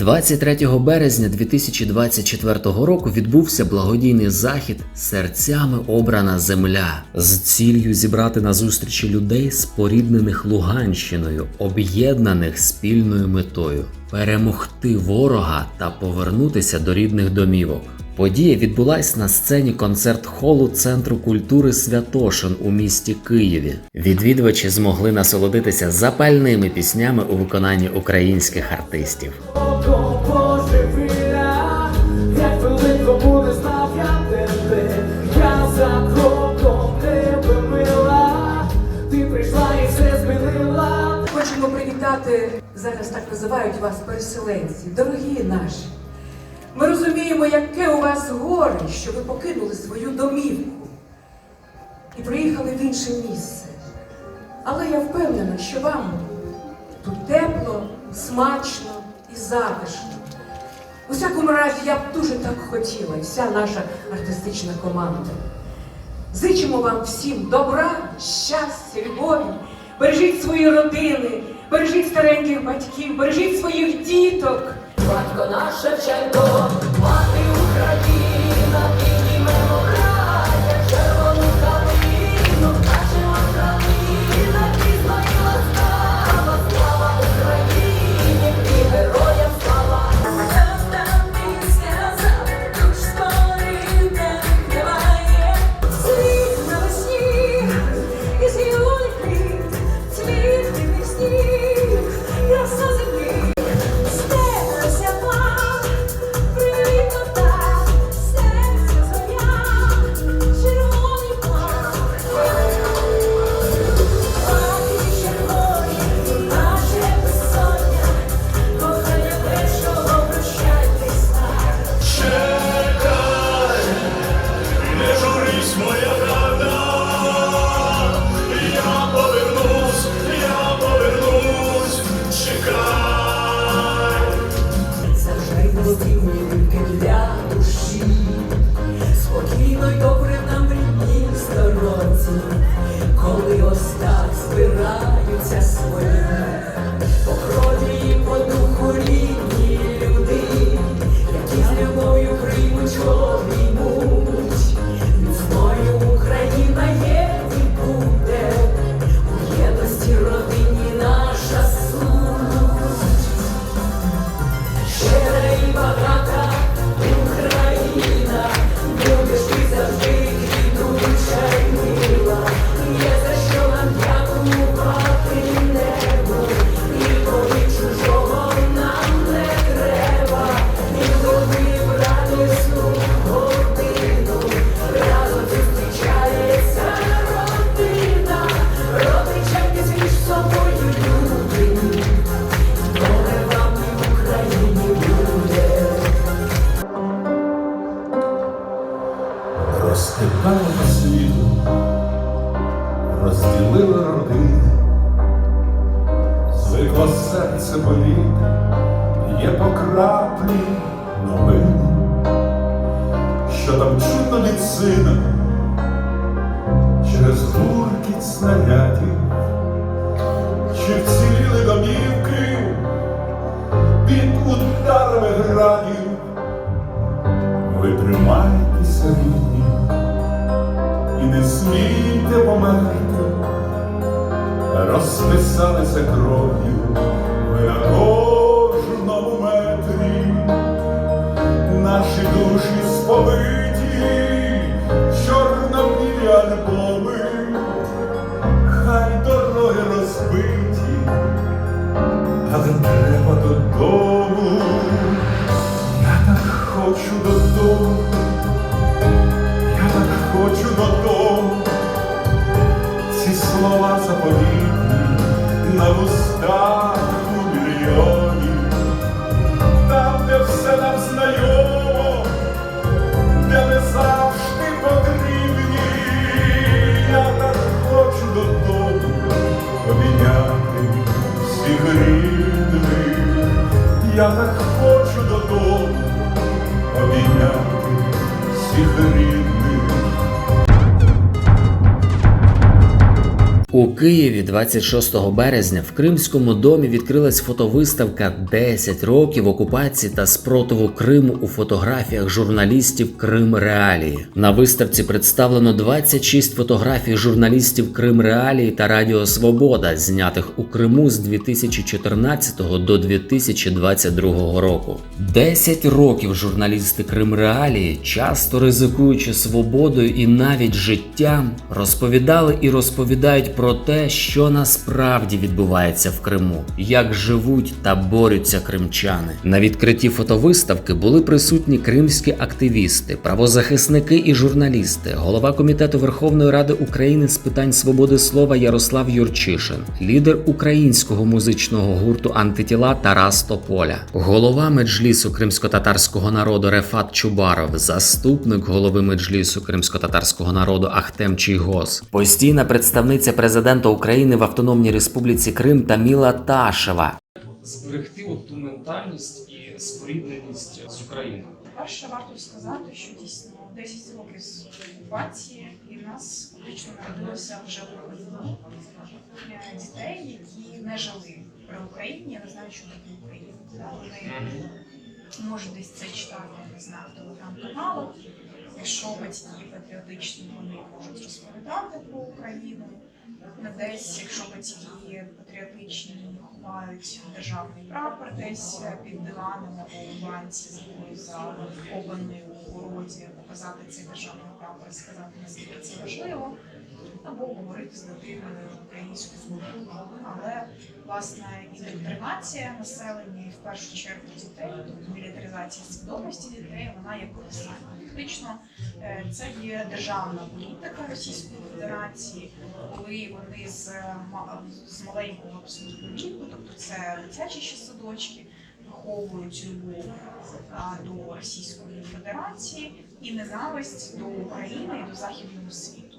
23 березня 2024 року відбувся благодійний захід Серцями обрана земля з ціллю зібрати на зустрічі людей, споріднених Луганщиною, об'єднаних спільною метою перемогти ворога та повернутися до рідних домівок. Подія відбулась на сцені концерт-холу Центру культури Святошин у місті Києві. Відвідувачі змогли насолодитися запальними піснями у виконанні українських артистів. Так вас переселенці, дорогі наші. Ми розуміємо, яке у вас горе, що ви покинули свою домівку і приїхали в інше місце. Але я впевнена, що вам тут тепло, смачно і затишно. У всякому разі, я б дуже так хотіла, і вся наша артистична команда. Зичимо вам всім добра, щастя, любові. Бережіть свої родини, бережіть стареньких батьків, бережіть своїх діток. Батько наш Шевченко, сторонці, коли що там чутно від сина через гуркіт снарядів, чи вціліли домівки під ударами градів. Ви тримайтеся рідні і не смійте померти, розписалися кров'ю У Києві 26 березня в Кримському домі відкрилась фотовиставка «10 років окупації та спротиву Криму у фотографіях журналістів Крим Реалії. На виставці представлено 26 фотографій журналістів Крим Реалії та Радіо Свобода, знятих у Криму з 2014 до 2022 року. 10 років журналісти Крим Реалії, часто ризикуючи свободою і навіть життям, розповідали і розповідають про те, що насправді відбувається в Криму, як живуть та борються кримчани. На відкритті фотовиставки були присутні кримські активісти, правозахисники і журналісти, голова комітету Верховної Ради України з питань свободи слова Ярослав Юрчишин, лідер українського музичного гурту Антитіла Тарас Тополя, голова меджлісу кримсько-татарського народу Рефат Чубаров, заступник голови меджлісу кримсько-татарського народу Ахтем Чийгоз, постійна представниця президента України в Автономній Республіці Крим Таміла Ташева, зберегти от ту ментальність і спорідненість з Україною. Перше, варто сказати, що дійсно 10 років з окупації і в нас фактично народилося вже Україні е, дітей, які не жили при Україні, Я не знають, що таке Україна. Вони можуть десь це читати, не знаю, в телеграм-каналах. Якщо батьки патріотичні, вони можуть розповідати про Україну. Не Десь, якщо батьки патріотичні, мають державний прапор десь під диваном або у банці з за обаний у городі, показати цей державний прапор сказати, наскільки це важливо, або говорити з дитиною українською мовою. Але власне індоктринація населення і в першу чергу дітей, тобто мілітаризація свідомості дітей, вона є колосальна. Фактично, е, це є державна політика Російської Федерації, коли вони з, ма- з маленького абсолютно віку, тобто це дитячі ще садочки, виховують любов до Російської Федерації і ненависть до України і до західного світу.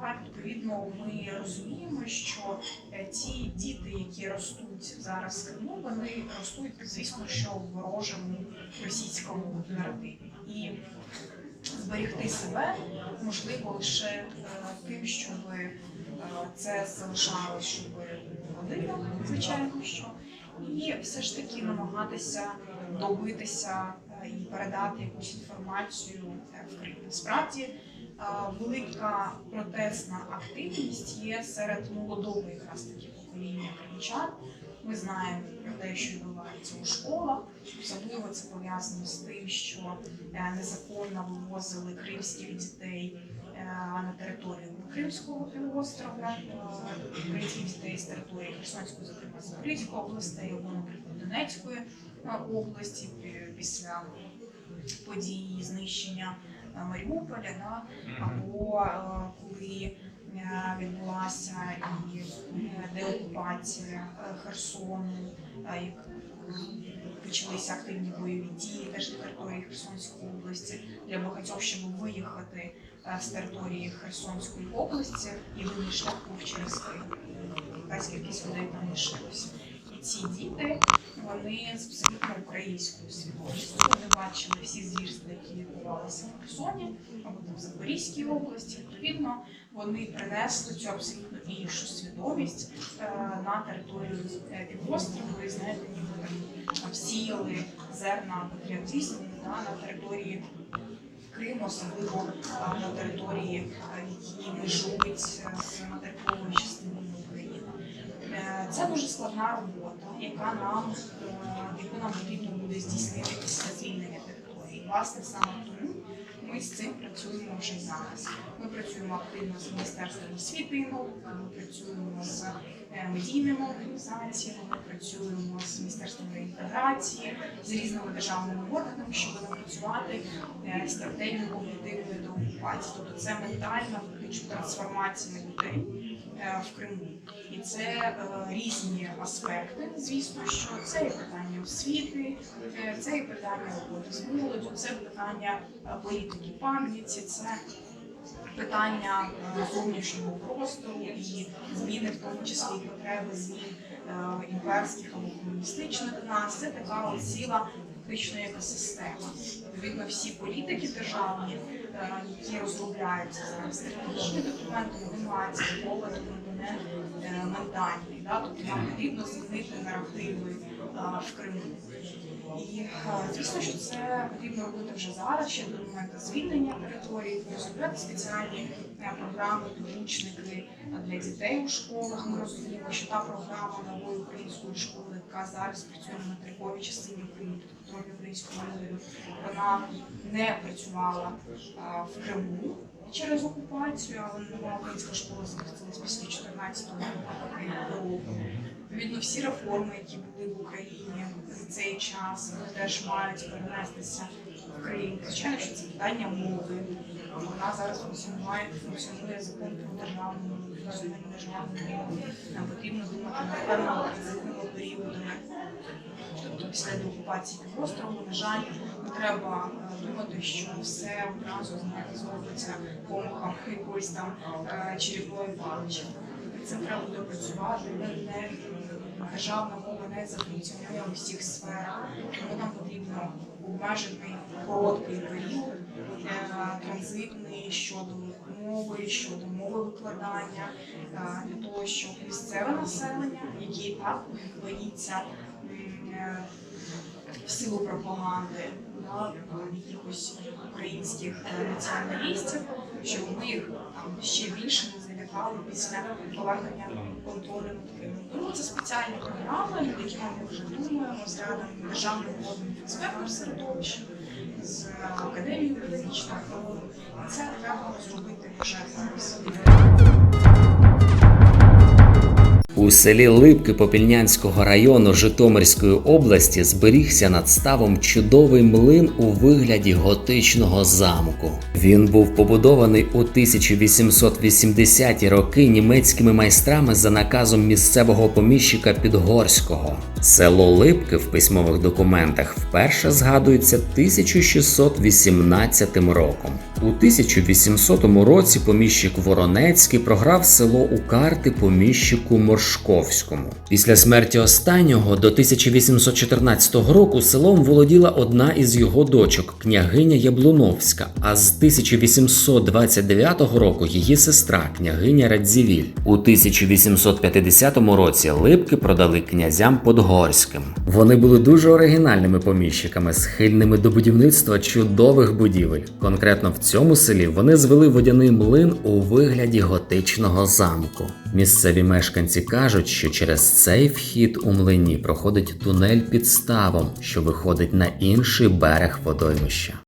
Так, відповідно, ми розуміємо, що е, ті діти, які ростуть зараз в Криму, вони ростуть, звісно, що в ворожому російському наративі. І зберегти себе можливо лише е, тим, щоб е, це залишалось, щоб родина, звичайно, що і все ж таки намагатися добитися і передати якусь інформацію в Крим. Справді велика протестна активність є серед молодого якраз таки покоління кримчан. Ми знаємо про те, що відбувається у школах. Особливо це пов'язано з тим, що е, незаконно вивозили кримських дітей е, на територію Кримського півострова, е, українських дітей з території Херсонської, зокрема Запорізької області, або, наприклад, Донецької області після події знищення е, Маріуполя, да, або е, коли е, відбулася і деокупація Херсону, як почалися активні бойові дії теж на території Херсонської області для багатьох, щоб виїхати з території Херсонської області, єдиний шлях був через Крим. Якась кількість людей там лишилося. Ці діти вони з абсолютно українською свідомістю. Вони бачили всі звірства, які відбувалися в Херсоні або там в Запорізькій області. Відповідно, вони принесли цю абсолютно іншу свідомість е, на територію е, півострова. І знаєте, ніби там всіяли зерна патріотизму на території Криму, особливо на території, е, які межують з материковою частиною Це дуже складна робота, яка нам, е, яку нам потрібно буде здійснити після звільнення території. Власне, саме тому ми з цим працюємо вже зараз. Ми працюємо активно з Міністерством освіти і науки, ми працюємо з е, медійними організаціями, ми працюємо з Міністерством реінтеграції, з різними державними органами, щоб напрацювати е, стратегію когнітивної деокупації. Тобто це ментальна фактично трансформація людей е, в Криму. І це е, різні аспекти. Звісно, що це і питання освіти, е, це і питання роботи з молоддю, це питання е, політики пам'яті, це питання е, зовнішнього простору і зміни, в тому числі потреби змін е, імперських або комуністичних нас. Це така ціла фактично екосистема. Відповідно, всі політики державні, е, які розробляються зараз стратегічні документи, вони мають не е, ментальний. Тобто нам потрібно змінити наративи в Криму. І а, звісно, що це потрібно робити вже зараз, ще до моменту звільнення території, розробляти спеціальні е, програми, підручники для дітей у школах. Ми розуміємо, що та програма нової української школи, яка зараз працює на материковій частині України, підготовлення української мови, вона не працювала а, в Криму. Через окупацію, але нова українська школа запустилась після 14 року. Відповідно, всі реформи, які були в Україні за цей час, вони теж мають перенестися в Крим. Звичайно, що це питання мови. Вона зараз функціонує, функціонує закон про державну мову, Нам потрібно думати над певними транзитними періодами. Тобто після деокупації півострову, на жаль, треба е, думати, що все одразу зробиться помахом якоїсь там е, чарівної палички. Цим треба буде працювати, не, державна мова не зафункціонує у всіх сферах. Тому нам потрібно обмежений короткий період е, транзитний щодо мови, щодо мови викладання, е, для того, щоб місцеве населення, яке і так боїться е, в силу пропаганди да, якихось українських е, націоналістів, щоб ми їх там ще більше не залякали після повернення контролю. Тому це спеціальні програми, над якими ми вже думаємо з рядом державним водним інспектором середовища, з академією педагогічного фонду. Це треба зробити вже зараз. У селі Липки Попільнянського району Житомирської області зберігся над ставом чудовий млин у вигляді готичного замку. Він був побудований у 1880-ті роки німецькими майстрами за наказом місцевого поміщика Підгорського. Село Липки в письмових документах вперше згадується 1618 роком. У 1800 році поміщик Воронецький програв село у карти поміщику Моршковському. Після смерті останнього до 1814 року селом володіла одна із його дочок, княгиня Яблуновська, а з 1829 року її сестра, княгиня Радзівіль. У 1850 році Липки продали князям Подгорським. Вони були дуже оригінальними поміщиками, схильними до будівництва чудових будівель. Конкретно в цьому селі вони звели водяний млин у вигляді готичного замку. Місцеві мешканці кажуть, що через цей вхід у млині проходить тунель під ставом, що виходить на інший берег водоймища.